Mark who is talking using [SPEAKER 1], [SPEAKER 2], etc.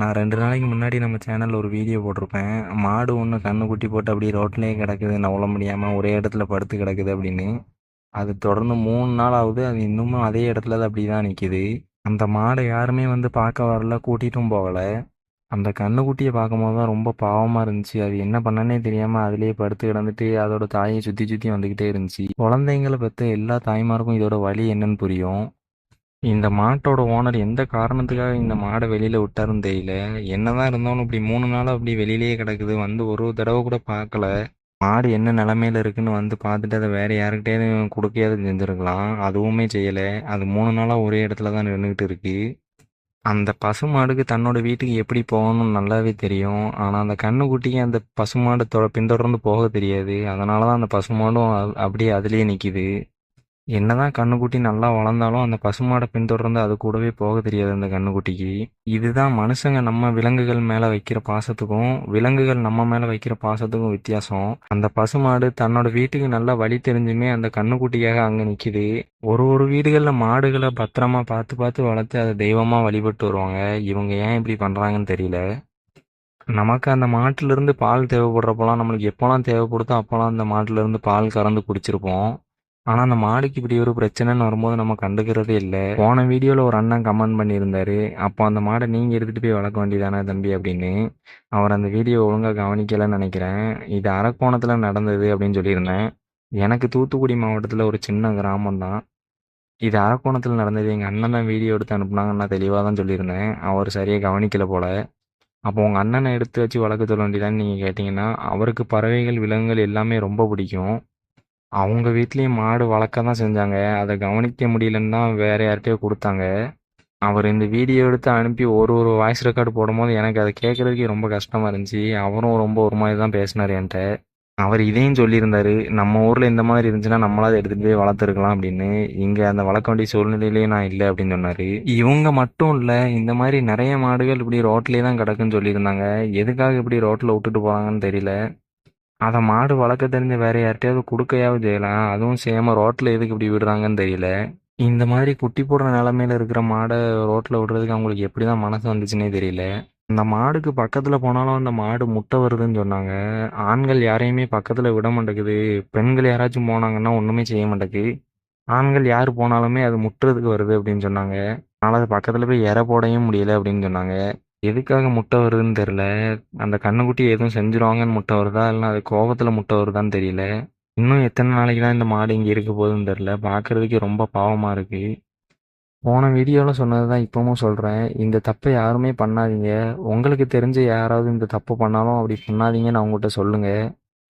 [SPEAKER 1] நான் ரெண்டு நாளைக்கு முன்னாடி நம்ம சேனலில் ஒரு வீடியோ போட்டிருப்பேன். மாடு ஒன்று கண்ணு குட்டி போட்டு அப்படியே ரோட்லேயே கிடக்குது நவள முடியாமல் ஒரே இடத்துல படுத்து கிடக்குது அப்படின்னு. அது தொடர்ந்து மூணு நாள் ஆகுது அது இன்னமும் அதே இடத்துல அது அப்படி தான் நிற்கிது அந்த மாடை யாருமே வந்து பார்க்க வரல கூட்டிகிட்டும் போகலை. அந்த கண்ணுக்குட்டியை பார்க்கும்போது தான் ரொம்ப பாவமாக இருந்துச்சு. அது என்ன பண்ணனே தெரியாமல் அதுலேயே படுத்து கிடந்துட்டு அதோட தாயை சுற்றி சுற்றி வந்துக்கிட்டே இருந்துச்சு. குழந்தைங்களை பற்றி எல்லா தாய்மாருக்கும் இதோட வழி என்னன்னு புரியும். இந்த மாட்டோட ஓனர் எந்த காரணத்துக்காக இந்த மாடை வெளியில் விட்டாருன்னு தெரியல. என்னதான் இருந்தாலும் இப்படி மூணு நாள் அப்படி வெளியிலேயே கிடக்குது. வந்து ஒரு தடவை கூட பார்க்கல. மாடு என்ன நிலமையில இருக்குன்னு வந்து பார்த்துட்டு அதை வேற யாருக்கிட்டே கொடுக்கையாவது செஞ்சுருக்கலாம். அதுவுமே செய்யலை. அது மூணு நாளாக ஒரே இடத்துல தான் நின்றுக்கிட்டு இருக்கு. அந்த பசுமாடுக்கு தன்னோட வீட்டுக்கு எப்படி போகணும்னு நல்லாவே தெரியும். ஆனால் அந்த கண்ணுக்குட்டிக்கு அந்த பசுமாடு தொ பின்தொடர்ந்து போக தெரியாது. அதனால தான் அந்த பசுமாடும் அப்படியே அதுலேயே நிற்கிது என்னதான் கண்ணுக்குட்டி நல்லா வளர்ந்தாலும் அந்த பசுமாடை பின்தொடர்ந்து அது கூடவே போக தெரியாது அந்த கண்ணுக்குட்டிக்கு. இதுதான் மனுஷங்க நம்ம விலங்குகள் மேல வைக்கிற பாசத்துக்கும் விலங்குகள் நம்ம மேல வைக்கிற பாசத்துக்கும் வித்தியாசம். அந்த பசுமாடு தன்னோட வீட்டுக்கு நல்லா வழி தெரிஞ்சுமே அந்த கண்ணுக்குட்டியாக அங்க நிக்குது. ஒரு ஒரு வீடுகளில் மாடுகளை பத்திரமா பார்த்து பார்த்து வளர்த்து அதை தெய்வமா வழிபட்டு வருவாங்க. இவங்க ஏன் இப்படி பண்றாங்கன்னு தெரியல. நமக்கு அந்த மாட்டிலிருந்து பால் தேவைப்படுறப்போலாம் நம்மளுக்கு எப்போலாம் தேவைப்படுதோ அப்போலாம் அந்த மாட்டிலிருந்து பால் கறந்து குடிச்சிருப்போம். ஆனால் அந்த மாடுக்கு இப்படி ஒரு பிரச்சனைன்னு வரும்போது நம்ம கண்டுக்கிறதே இல்லை. போன வீடியோவில் ஒரு அண்ணன் கமெண்ட் பண்ணியிருந்தாரு. அப்போ அந்த மாடை நீங்கள் எடுத்துகிட்டு போய் வளர்க்க வேண்டியதானே தம்பி அப்படின்னு. அவர் அந்த வீடியோ ஒழுங்காக கவனிக்கலைன்னு நினைக்கிறேன். இது அரக்கோணத்தில் நடந்தது அப்படின்னு சொல்லியிருந்தேன். எனக்கு தூத்துக்குடி மாவட்டத்தில் ஒரு சின்ன கிராமம் தான். இது அரக்கோணத்தில் நடந்தது. எங்கள் அண்ணன் தான் வீடியோ எடுத்து அனுப்புனாங்கன்னு நான் தெளிவாக தான் சொல்லியிருந்தேன். அவர் சரியாக கவனிக்கல போல். அப்போ உங்கள் அண்ணனை எடுத்து வச்சு வளர்க்க சொல்ல வேண்டியதான்னு நீங்கள் கேட்டிங்கன்னா அவருக்கு பறவைகள் விலங்குகள் எல்லாமே ரொம்ப பிடிக்கும். அவங்க வீட்லேயும் மாடு வளர்க்க தான் செஞ்சாங்க. அதை கவனிக்க முடியலன்னு தான் வேற யார்கிட்டயோ கொடுத்தாங்க. அவர் இந்த வீடியோ எடுத்து அனுப்பி ஒரு ஒரு வாய்ஸ் ரெக்கார்டு போடும்போது எனக்கு அதை கேட்குறதுக்கே ரொம்ப கஷ்டமாக இருந்துச்சு. அவரும் ரொம்ப ஒரு மாதிரி தான் பேசினார் என்கிட்ட. அவர் இதையும் சொல்லியிருந்தாரு. நம்ம ஊரில் இந்த மாதிரி இருந்துச்சுன்னா நம்மளாவது எடுத்துகிட்டு போய் வளர்த்துருக்கலாம் அப்படின்னு. இங்கே அந்த வளர்க்க வேண்டிய சூழ்நிலையிலேயே நான் இல்லை அப்படின்னு சொன்னார். இவங்க மட்டும் இல்லை இந்த மாதிரி நிறைய மாடுகள் இப்படி ரோட்லேயே தான் கிடக்குன்னு சொல்லியிருந்தாங்க. எதுக்காக இப்படி ரோட்டில் விட்டுட்டு போகிறாங்கன்னு தெரியல. அதை மாடு வளர்க்க தெரிஞ்ச வேற யார்கிட்டயாவது கொடுக்கையாவது செய்யலாம் அதுவும் சேம ரோட்டில் எதுக்கு இப்படி விடுறாங்கன்னு தெரியல. இந்த மாதிரி குட்டி போடுற நிலமையில இருக்கிற மாடை ரோட்டில் விடுறதுக்கு அவங்களுக்கு எப்படி தான் மனசு வந்துச்சுன்னே தெரியல. அந்த மாடுக்கு பக்கத்தில் போனாலும் அந்த மாடு முட்டை வருதுன்னு சொன்னாங்க. ஆண்கள் யாரையுமே பக்கத்தில் விட மாட்டேங்குது. பெண்கள் யாராச்சும் போனாங்கன்னா ஒன்றுமே செய்ய மாட்டேங்குது. ஆண்கள் யார் போனாலுமே அது முட்டுறதுக்கு வருது அப்படின்னு சொன்னாங்க. அதனால் அது பக்கத்தில் போய் இற போடவும் முடியல அப்படின்னு சொன்னாங்க. எதுக்காக முட்டை வருதுன்னு தெரியல. அந்த கண்ணுக்குட்டி எதுவும் செஞ்சுருவாங்கன்னு முட்டை வருதா? இல்லைன்னா அது கோபத்தில் முட்டை வருதான்னு தெரியல. இன்னும் எத்தனை நாளைக்கு தான் இந்த மாடு இங்கே இருக்க போகுதுன்னு தெரியல. பார்க்குறதுக்கே ரொம்ப பாவமாக இருக்குது போன வீடியோவில் சொன்னது தான் இப்போவும் சொல்கிறேன் இந்த தப்பை யாருமே பண்ணாதீங்க. உங்களுக்கு தெரிஞ்ச யாராவது இந்த தப்பு பண்ணாலும் அப்படி பண்ணாதீங்கன்னு அவங்ககிட்ட சொல்லுங்கள்